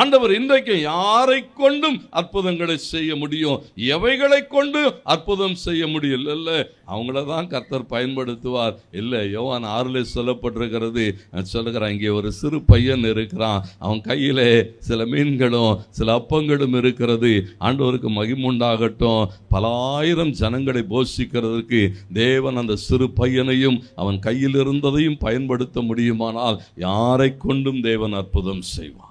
ஆண்டவர் இன்றைக்கு யாரை கொண்டும் அற்புதங்களை செய்ய முடியும்? எவைகளை கொண்டு அற்புதம் செய்ய முடியும்? இல்லை அவங்கள தான் கர்த்தர் பயன்படுத்துவார். இல்லை யோவான் ஆறுல சொல்லப்பட்டிருக்கிறது. நான் சொல்லுகிறேன் இங்கே ஒரு சிறு பையன் இருக்கிறான். அவன் கையில் சில மீன்களும் சில அப்பங்களும் இருக்கிறது. ஆண்டவருக்கு மகிமுண்டாகட்டும் பல ஆயிரம் ஜனங்களை போஷிக்கிறதுக்கு தேவன் அந்த சிறு பையனையும் அவன் கையில் இருந்ததையும் பயன்படுத்த முடியுமானால் யாரை கொண்டும் தேவன் அற்புதம் செய்வான்?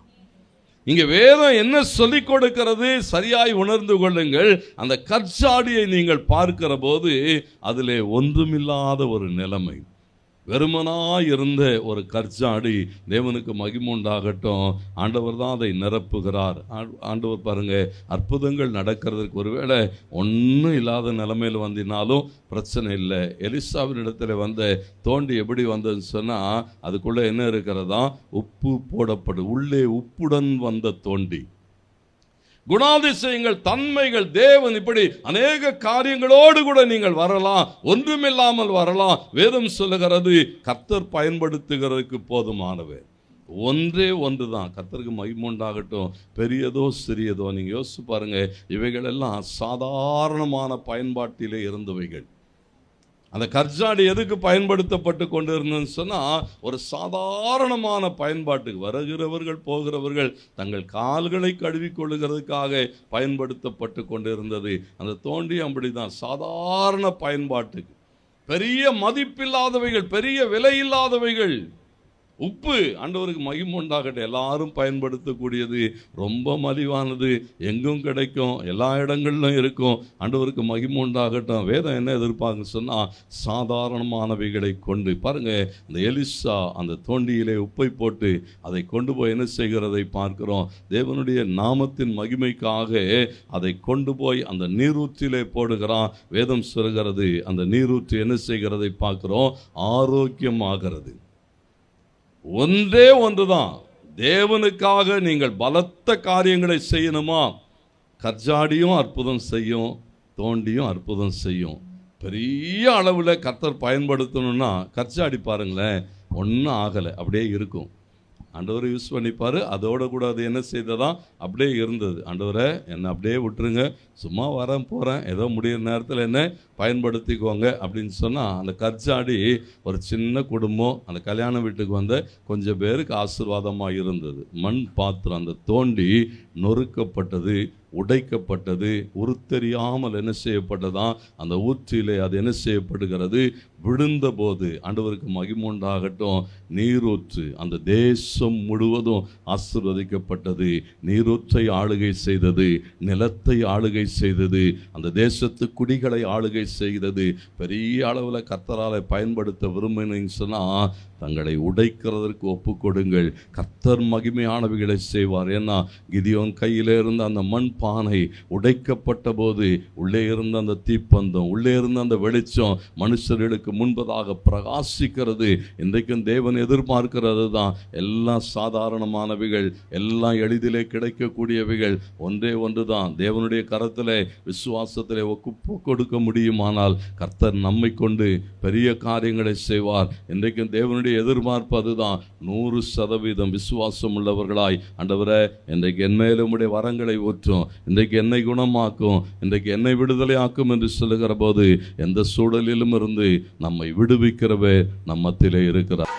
இங்கே வேதம் என்ன சொல்லிக் கொடுக்கிறது? சரியாய் உணர்ந்து கொள்ளுங்கள். அந்த கற்சாடியை நீங்கள் பார்க்கிற போது அதிலே ஒன்றுமில்லாத ஒரு நிலைமை வெறுமனாக இருந்த ஒரு கற்சாடி தேவனுக்கு மகிமுண்டாகட்டும். ஆண்டவர் தான் அதை நிரப்புகிறார். ஆண்டவர் பாருங்க அற்புதங்கள் நடக்கிறதுக்கு ஒருவேளை ஒன்றும் இல்லாத நிலைமையில் வந்தினாலும் பிரச்சனை இல்லை. எலிசாவின் இடத்துல வந்த தோண்டி எப்படி வந்ததுன்னு சொன்னால் அதுக்குள்ளே என்ன இருக்கிறதா? உப்பு போடப்படும் உள்ளே உப்புடன் வந்த தோண்டி. குணாதிசயங்கள் தன்மைகள் தேவன் இப்படி அநேக காரியங்களோடு கூட நீங்கள் வரலாம். ஒன்றுமில்லாமல் வரலாம். வேதம் சொல்லுகிறது கர்த்தர் பயன்படுத்துகிறதுக்கு போதுமானவர். ஒன்றே ஒன்று தான் கத்தருக்கு மகிமுண்டாகட்டும் பெரியதோ சிறியதோ நீங்கள் யோசிச்சு பாருங்கள் இவைகளெல்லாம் சாதாரணமான பயன்பாட்டிலே இருந்தவைகள். அந்த கற்சாடி எதுக்கு பயன்படுத்தப்பட்டு கொண்டு இருந்ததுன்னு சொன்னால் ஒரு சாதாரணமான பயன்பாட்டுக்கு வருகிறவர்கள் போகிறவர்கள் தங்கள் கால்களை கழுவிக்கொள்ளுகிறதுக்காக பயன்படுத்தப்பட்டு கொண்டு இருந்தது அந்த தோண்டி அப்படிதான். சாதாரண பயன்பாட்டுக்கு. பெரிய மதிப்பில்லாதவைகள் பெரிய விலை இல்லாதவைகள். உப்பு. ஆண்டவருக்கு மகிம் உண்டாகட்டும். எல்லாரும் பயன்படுத்தக்கூடியது ரொம்ப மலிவானது. எங்கும் கிடைக்கும் எல்லா இடங்களிலும் இருக்கும். ஆண்டவருக்கு மகிம் உண்டாகட்டும். வேதம் என்ன எதிர்பார்க்க சொன்னால் சாதாரணமானவைகளை கொண்டு பாருங்கள் இந்த எலிசா அந்த தோண்டியிலே உப்பை போட்டு அதை கொண்டு போய் என்ன செய்கிறதை பார்க்கிறோம். தேவனுடைய நாமத்தின் மகிமைக்காக அதை கொண்டு போய் அந்த நீரூற்றிலே போடுகிறான். வேதம் சொல்கிறது அந்த நீரூற்று என்ன செய்கிறதை பார்க்குறோம். ஆரோக்கியமாகிறது. ஒன்றே ஒன்றுதான். தேவனுக்காக நீங்கள் பலத்த காரியங்களை செய்யணுமா? கர்ஜாடியும் அற்புதம் செய்யும் தோண்டியும் அற்புதம் செய்யும். பெரிய அளவில் கத்தர் பயன்படுத்தணும்னா கற்சாடி பாருங்களேன் ஒன்றும் ஆகலை அப்படியே இருக்கும். ஆண்டவர் யூஸ் பண்ணிப்பார். அதோட கூட அது என்ன செய்ததா? அப்படியே இருந்தது. ஆண்டவரை என்னை அப்படியே விட்டுருங்க. சும்மா வரேன் போகிறேன் ஏதோ முடியிற நேரத்தில் என்ன பயன்படுத்திக்கோங்க அப்படின்னு சொன்னால் அந்த கற்சாடி ஒரு சின்ன குடும்பம் அந்த கல்யாண வீட்டுக்கு வந்த கொஞ்சம் பேருக்கு ஆசீர்வாதமாக இருந்தது. மண் பாத்திரம் அந்த தோண்டி நொறுக்கப்பட்டது. உடைக்கப்பட்டது உருத்தெரியாமல் என்ன செய்யப்பட்டதா அந்த ஊற்றிலே அது என்ன செய்யப்படுகிறது? விழுந்தபோது ஆண்டவருக்கு மகிமுண்டாகட்டும் நீரூற்று அந்த தேசம் முழுவதும் ஆசிர்வதிக்கப்பட்டது. நீரூற்றை ஆளுகை செய்தது நிலத்தை ஆளுகை செய்தது அந்த தேசத்து குடிகளை ஆளுகை செய்தது. பெரிய அளவில் கத்தரால் பயன்படுத்த விரும்பினீங்கன்னு சொன்னால் தங்களை உடைக்கிறதற்கு ஒப்பு கொடுங்கள் கர்த்தர் மகிமையானவைகளை செய்வார். ஏன்னா கிதியோன் கையிலே இருந்த அந்த மண் பானை உடைக்கப்பட்ட போது உள்ளே இருந்த அந்த தீப்பந்தம் உள்ளே இருந்த அந்த வெளிச்சம் மனுஷர்களுக்கு முன்பதாக பிரகாசிக்கிறது. இன்றைக்கும் தேவன் எதிர்பார்க்கிறது தான் எல்லாம் சாதாரணமானவைகள் எல்லாம் எளிதிலே கிடைக்கக்கூடியவைகள் ஒன்றே ஒன்று தான் தேவனுடைய கரத்தில் விசுவாசத்திலே ஒப்பு கொடுக்க முடியுமானால் கர்த்தர் நம்மை கொண்டு பெரிய காரியங்களை செய்வார். இன்றைக்கும் தேவனுடைய எதிர்பார்ப்பு அதுதான். நூறு சதவீதம் விசுவாசம் உள்ளவர்களாய் ஆண்டவரே இன்றைக்கு என் மேலும் உம்முடைய வரங்களை ஊற்றும். இன்றைக்கு என்னை குணமாக்கும். இன்றைக்கு என்னை விடுதலை ஆக்கும் என்று சொல்லுகிற போது எந்த சூழலிலும் இருந்து நம்மை விடுவிக்கிறவே நம்மத்திலே இருக்கிறார்.